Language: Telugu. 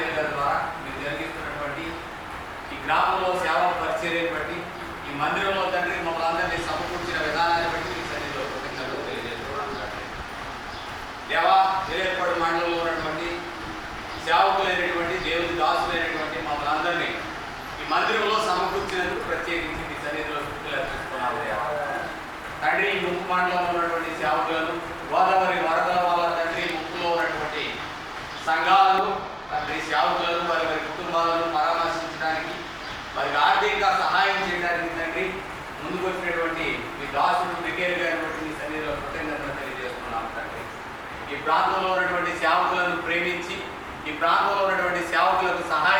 ఆంజనేయులు ద్వారా మీరు జరిగిస్తున్నటువంటి ఈ గ్రామంలో సేవ పరిచర్యను బట్టి ఈ మందిరంలో తండ్రి మమ్మల్ని అందరినీ సమకూర్చిన విధానాన్ని బట్టి మీ సన్నిధిలో కృతజ్ఞతలు తెలియజేస్తున్నాను. దేవా తెలియపడి మండలంలో ఉన్నటువంటి సేవకులైనటువంటి దేవుని దాసులైనటువంటి మమ్మల్ని అందరినీ ఈ మందిరంలో సమకూర్చినందుకు ప్రత్యేకించి మీ సన్నిధిలో స్థితిలో అర్పిస్తున్నాను దేవా. తండ్రి ముక్కు మండలంలో ఉన్నటువంటి సేవకులను గోదావరి వరదల వల్ల తండ్రి ముక్కులో ఉన్నటువంటి సంఘాలు తండ్రి సేవకులను వారి వారి కుటుంబాలను పరామర్శించడానికి వారికి ఆర్థిక సహాయం చేయడానికి తండ్రి ముందుకు వచ్చినటువంటి మీ దాసుడు మిగేల్ గారి మీ సన్నిధిలో కృతజ్ఞతలు తెలియజేస్తున్నాం తండ్రి. ఈ ప్రాంతంలో ఉన్నటువంటి సేవకులను ప్రేమించి ఈ ప్రాంతంలో ఉన్నటువంటి సేవకులకు సహాయం